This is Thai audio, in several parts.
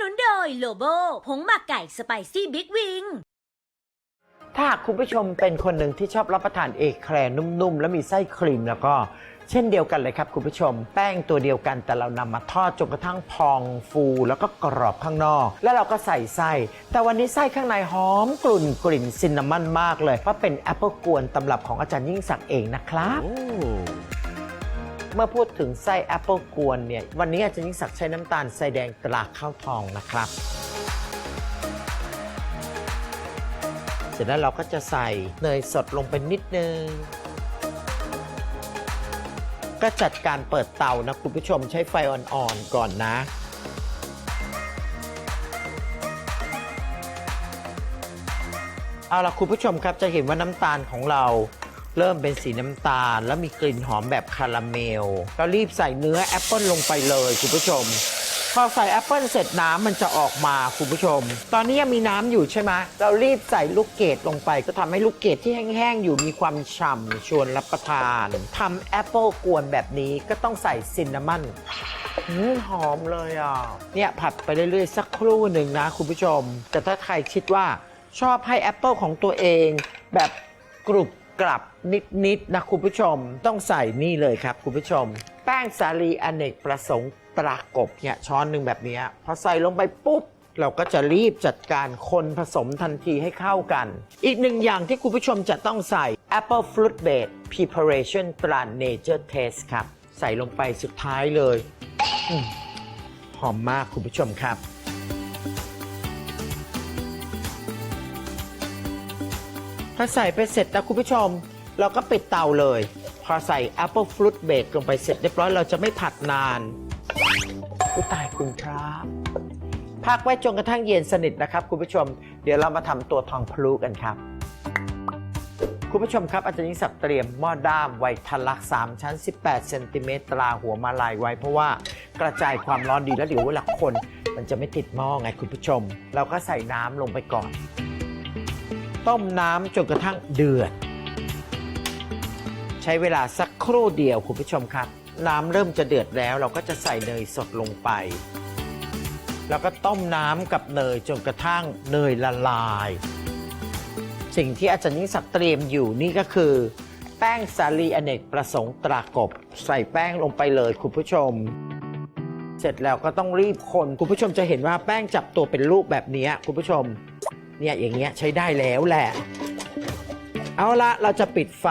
นุนโดยโลโบผงหมักไก่สไปซี่บิ๊กวิง ถ้าหากคุณผู้ชมเป็นคนหนึ่งที่ชอบรับประทานเอกแครนุ่มๆ แล้วมีไส้ครีมแล้วก็ เช่นเดียวกันเลยครับคุณผู้ชม แป้งตัวเดียวกันแต่เรานำมาทอดจนกระทั่งพองฟู แล้วก็กรอบข้างนอก แล้วเราก็ใส่ไส้ แต่วันนี้ไส้ข้างในหอมกลุ่นกลิ่นซินนามอนมากเลย เพราะเป็นแอปเปิลกวนตำรับของอาจารย์ยิ่งศักดิ์เองนะครับ เมื่อพูดถึงไส้แอปเปิลกวนเนี่ย วันนี้อาจารย์ยิ่งศักดิ์ใช้น้ำตาลทรายแดงตราข้าวทองนะครับ เสร็จแล้วเราก็จะใส่เนยสดลงไปนิดนึง ก็จัดการเปิดเตานะคุณผู้ชมใช้ไฟอ่อนๆก่อนนะเอาล่ะคุณผู้ชมครับจะเห็นว่าน้ำตาลของเรา เริ่มเป็นสีน้ำตาล แล้วมีกลิ่นหอมแบบคาราเมลเรารีบใส่เนื้อแอปเปิลลงไปเลยคุณผู้ชม พอใส่แอปเปิลเสร็จน้ำมันจะออกมาคุณผู้ชม ตอนนี้ยังมีน้ำอยู่ใช่ไหมเรารีบใส่ลูกเกดลงไป ก็ทำให้ลูกเกดที่แห้งๆอยู่มีความฉ่ำชวนรับประทานทำแอปเปิลกวนแบบนี้ก็ต้องใส่ซินนามอนอืมหอมเลยอะ เนี่ยผัดไปเรื่อยๆ สักครู่หนึ่งนะคุณผู้ชม แต่ถ้าใครคิดว่าชอบให้แอปเปิลของตัวเองแบบกรุบ กรับนิดๆนะคุณผู้ชม ต้องใส่นี่เลยครับคุณผู้ชม แป้งสาลีอเนกประสงค์ตรากบเนี่ยช้อนหนึ่งแบบนี้พอใส่ลงไปปุ๊บเราก็จะรีบจัดการคนผสมทันทีให้เข้ากัน อีกหนึ่งอย่างที่คุณผู้ชมจะต้องใส่ Apple Fruit Base Preparation ตรา Nature Taste ครับ ใส่ลงไปสุดท้ายเลยอหอมมากคุณผู้ชมครับ พอใส่ไปเสร็จนะคุณผู้ชม เราก็ปิดเตาเลย พอใส่ Apple Fruit Bake ลงไปเสร็จเรียบร้อยเราจะไม่ผัดนานอุยตายคุณครับพักไว้จนกระทั่งเย็นสนิทนะครับคุณผู้ชม เดี๋ยวเรามาทำตัวทองพลูกันครับ คุณผู้ชมครับอาจารย์ยิ่งศักดิ์เตรียมหม้อด้ามไวทะลัก3ชั้น 18เซนติเมตรตราหัวมาลายไว้ เพราะว่ากระจายความร้อนดีแล้วเดี๋ยวเวลาคน มันจะไม่ติดหม้อไงคุณผู้ชม เราก็ใส่น้ำลงไปก่อน ต้มน้ำจนกระทั่งเดือด ใช้เวลาสักครู่เดียวคุณผู้ชมครับ น้ำเริ่มจะเดือดแล้ว เราก็จะใส่เนยสดลงไป แล้วก็ต้มน้ำกับเนยจนกระทั่งเนยละลาย สิ่งที่อาจารย์ยิ่งศักดิ์เตรียมอยู่นี่ก็คือ แป้งสาลีอเนกประสงค์ตรากบ ใส่แป้งลงไปเลยคุณผู้ชมเสร็จแล้วก็ต้องรีบคน คุณผู้ชมจะเห็นว่าแป้งจับตัวเป็นลูกแบบนี้คุณผู้ชม เนี่ยอย่างเงี้ยใช้ได้แล้วแหละ เอาละเราจะปิดไฟ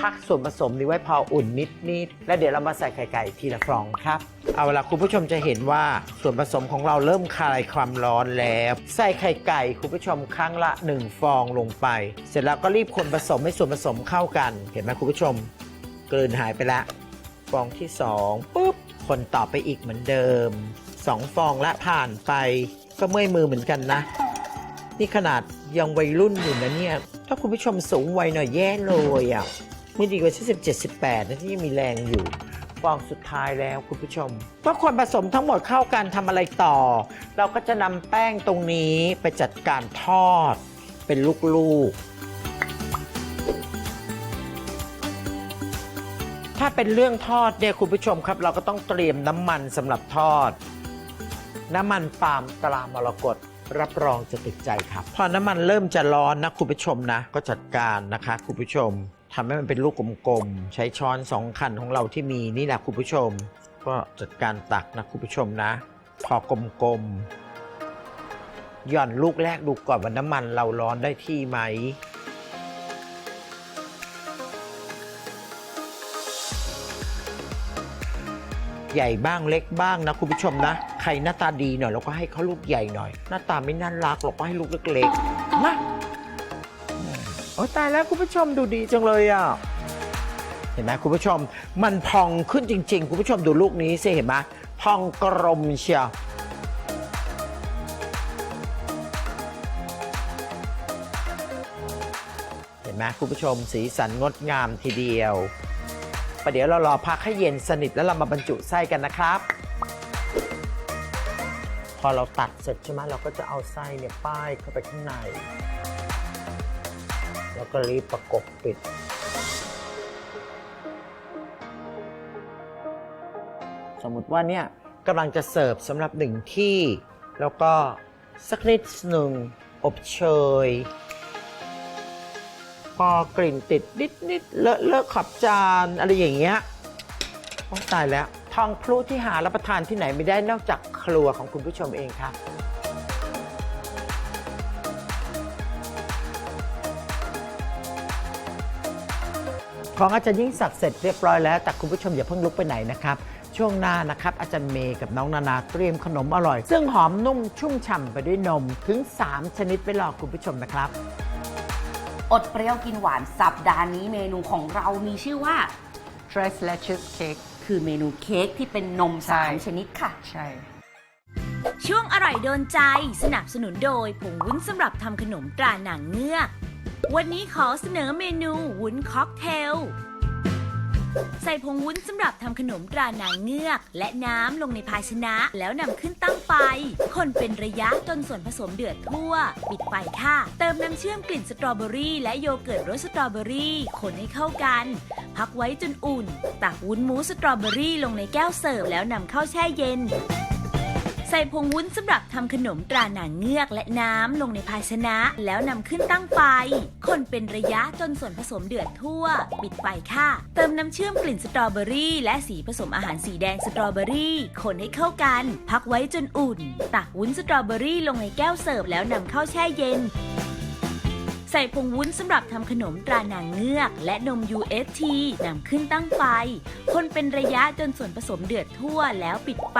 พักส่วนผสมนี้ไว้พออุ่นนิดๆแล้วเดี๋ยวเรามาใส่ไข่ไก่ทีละฟองครับ เอาละคุณผู้ชมจะเห็นว่าส่วนผสมของเราเริ่มคลายความร้อนแล้ว ใส่ไข่ไก่คุณผู้ชมครั้งละ 1 ฟองลงไป เสร็จแล้วก็รีบคนผสมให้ส่วนผสมเข้ากัน เห็นไหมคุณผู้ชมกลืนหายไปละฟองที่2ปุ๊บคนต่อไปอีกเหมือนเดิม 2 ฟองละผ่านไปก็เมื่อยมือเหมือนกันนะ นี่ขนาดยังวัยรุ่นอยู่นะเนี่ย ถ้าคุณผู้ชมสูงวัยหน่อยแย่เลยอะไม่ดีกว่าที่สิบเจ็ดสิบแปดนะที่ยังมีแรงอยู่ฟองสุดท้ายแล้วคุณผู้ชมเมื่อคนผสมทั้งหมดเข้ากันทำอะไรต่อ เราก็จะนำแป้งตรงนี้ไปจัดการทอด เป็นลูกๆ ถ้าเป็นเรื่องทอดเนี่ยคุณผู้ชมครับ เราก็ต้องเตรียมน้ำมันสำหรับทอด น้ำมันปาล์มตรามรกต รับรองจะติดใจครับ พอน้ำมันเริ่มจะร้อนนะคุณผู้ชมนะ ก็จัดการนะคะคุณผู้ชมทำให้มันเป็นลูกกลมๆ ใช้ช้อนสองขันของเราที่มีนี่แหละคุณผู้ชม ก็จัดการตักนะคุณผู้ชมนะ พอกลมๆหย่อนลูกแรกดูก่อนว่าน้ำมันเราร้อนได้ที่ไหมใหญ่บ้างเล็กบ้างนะคุณผู้ชมนะ ใครหน้าตาดีหน่อยเราก็ให้เขาลูกใหญ่หน่อย หน้าตาไม่น่ารักเราก็ให้ลูกเล็กๆนะโอ้ตายแล้วคุณผู้ชมดูดีจังเลยอะเห็นไหมคุณผู้ชม มันพองขึ้นจริง ๆ คุณผู้ชมดูลูกนี้สิเห็นไหมพองกลมเชียวเห็นไหมคุณผู้ชมสีสันงดงามทีเดียวประเดี๋ยวเรารอพักให้เย็นสนิทแล้วเรามาบรรจุไส้กันนะครับ พอเราตัดเสร็จใช่ไหมเราก็จะเอาไส้เนี่ยป้ายเข้าไปข้างใน แล้วก็รีบประกบปิด สมมติว่าเนี่ยกำลังจะเสิร์ฟสำหรับหนึ่งที่ แล้วก็สักนิดหนึ่งอบเชยพอกลิ่นติดนิดๆเลอะเลอะขับจานอะไรอย่างเงี้ยโอ้ตายแล้ว ทองพลุที่หารับประทานที่ไหนไม่ได้นอกจากครัวของคุณผู้ชมเองค่ะ ของอาจารย์ยิ่งศักดิ์เสร็จเรียบร้อยแล้ว แต่คุณผู้ชมอย่าเพิ่งลุกไปไหนนะครับ ช่วงหน้านะครับ อาจารย์เมย์กับน้องนานาเตรียมขนมอร่อย ซึ่งหอมนุ่มชุ่มฉ่ำไปด้วยนมถึง 3 ชนิดไว้รอคุณผู้ชมนะครับอดเปรี้ยวกินหวานสัปดาห์นี้เมนูของเรามีชื่อว่า Tres Leches Cake คือเมนูเค้กที่เป็นนมใช่สามชนิดค่ะ ใช่ ช่วงอร่อยโดนใจสนับสนุนโดยผงวุ้นสำหรับทำขนมตราหนังเงือก วันนี้ขอเสนอเมนูวุ้นค็อกเทล ใส่ผงวุ้นสำหรับทำขนมตราหนังเงือก และน้ำลงในภาชนะแล้วนำขึ้นตั้งไฟ คนเป็นระยะจนส่วนผสมเดือดทั่ว ปิดไฟค่ะ เติมน้ำเชื่อมกลิ่นสตรอเบอรี่และโยเกิร์ตรสสตรอเบอรี่ คนให้เข้ากัน พักไว้จนอุ่น ตักวุ้นมูสตรอเบอรี่ลงในแก้วเสิร์ฟแล้วนำเข้าแช่เย็น ใส่ผงวุ้นสำหรับทำขนมตราหนังเงือกและน้ำลงในภาชนะแล้วนำขึ้นตั้งไฟ คนเป็นระยะจนส่วนผสมเดือดทั่ว ปิดไฟค่ะ เติมน้ำเชื่อมกลิ่นสตรอเบอรี่ และสีผสมอาหารสีแดงสตรอเบอรี่ คนให้เข้ากัน พักไว้จนอุ่น ตักวุ้นสตรอเบอรี่ลงในแก้วเสิร์ฟแล้วนำเข้าแช่เย็น ใส่ผงวุ้นสำหรับทำขนมตราหนังเงือก และนม UST นำขึ้นตั้งไฟ คนเป็นระยะจนส่วนผสมเดือดทั่วแล้วปิดไฟ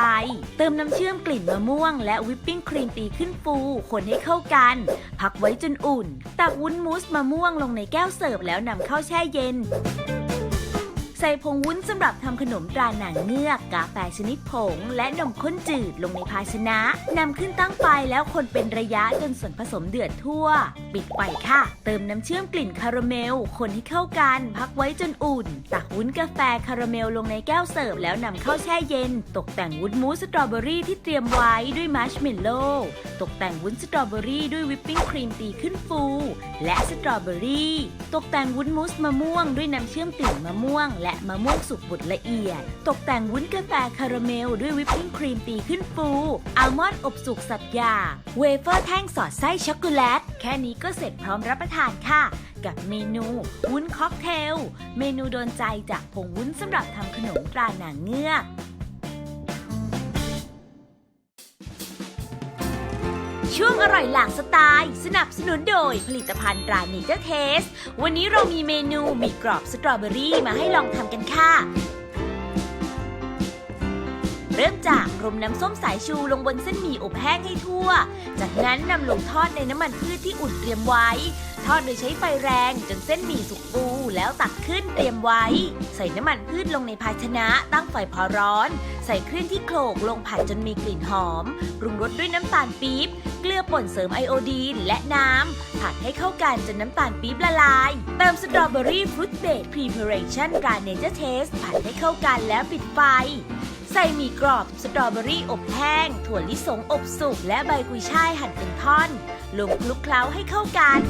เติมน้ำเชื่อมกลิ่นมะม่วง และวิปปิ้งครีมตีขึ้นฟู คนให้เข้ากัน พักไว้จนอุ่น ตักวุ้นมูสมะม่วงลงในแก้วเสิร์ฟแล้วนำเข้าแช่เย็น ใส่ผงวุ้นสำหรับทำขนมตราหนังเงือก กาแฟชนิดผง และนมข้นจืดลงในภาชนะนำขึ้นตั้งไฟแล้วคนเป็นระยะจนส่วนผสมเดือดทั่ว ปิดไฟค่ะ เติมน้ำเชื่อมกลิ่นคาราเมล คนให้เข้ากัน พักไว้จนอุ่น ตักวุ้นกาแฟคาราเมลลงในแก้วเสิร์ฟแล้วนำเข้าแช่เย็น ตกแต่งวุ้นมูสสตรอเบอรี่ที่เตรียมไว้ด้วยมัชเมลโล่ตกแต่งวุ้นสตรอเบอรี่ด้วยวิปปิ้งครีมตีขึ้นฟู และสตรอเบอรี่ ตกแต่งวุ้นมูสมะม่วงด้วยน้ำเชื่อมกลิ่นมะม่วงและมะม่วงสุกบดละเอียด ตกแต่งวุ้นกาแฟคาราเมลด้วยวิปปิ้งครีมตีขึ้นฟูอัลมอนด์อบสุกสับหยา เวเฟอร์แท่งสอดไส้ช็อกโกแลต แค่นี้ก็เสร็จพร้อมรับประทานค่ะ กับเมนูวุ้นค็อกเทล เมนูโดนใจจากผงวุ้นสำหรับทำขนมตราหนังเงือก ช่วงอร่อยหลากสไตล์ สนับสนุนโดยผลิตภัณฑ์ตราเนเจอร์เทส วันนี้เรามีเมนูหมีกรอบสตรอเบอรี่มาให้ลองทำกันค่ะ เริ่มจากรมน้ำส้มสายชูลงบนเส้นหมี่อบแห้งให้ทั่ว จากนั้นนำลงทอดในน้ำมันพืชที่อุ่นเตรียมไว้ ทอดโดยใช้ไฟแรงจนเส้นหมี่สุกฟูแล้วตักขึ้นเตรียมไว้ ใส่น้ำมันพืชลงในภาชนะตั้งไฟพอร้อน ใส่เครื่องที่โขลกลงผัดจนมีกลิ่นหอมปรุงรสด้วยน้ำตาลปี๊บเกลือป่นเสริมไอโอดีนและน้ำผัดให้เข้ากันจนน้ำตาลปี๊บละลาย เติมสตรอเบอรี่ฟรุตเบรดพรีเพเรชั่นการเนเจอร์เทสผัดให้เข้ากันแล้วปิดไฟ ใส่หมี่กรอบ สตรอเบอรี่อบแห้ง ถั่วลิสงอบสุก และใบกุยช่ายหั่นเป็นท่อน ลงคลุกเคล้าให้เข้ากัน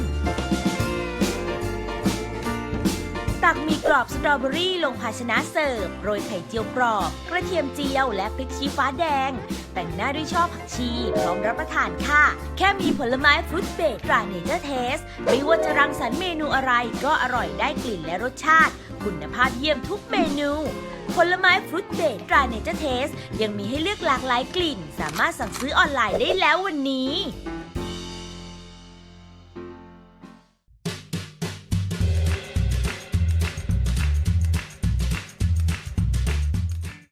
ตักมีกรอบสตรอเบอรี่ลงภาชนะเสิร์ฟ โรยไข่เจียวกรอบ กระเทียมเจียวและพริกชี้ฟ้าแดง แต่งหน้าด้วยช่อผักชี พร้อมรับประทานค่ะ แค่มีผลไม้ฟรุตเบรดตราเนเจอร์เทส ไม่ว่าจะรังสรรค์เมนูอะไรก็อร่อยได้กลิ่นและรสชาติ คุณภาพเยี่ยมทุกเมนูผลไม้ฟรุตเบรดตราเนเจอร์เทส ยังมีให้เลือกหลากหลายกลิ่น สามารถสั่งซื้อออนไลน์ได้แล้ววันนี้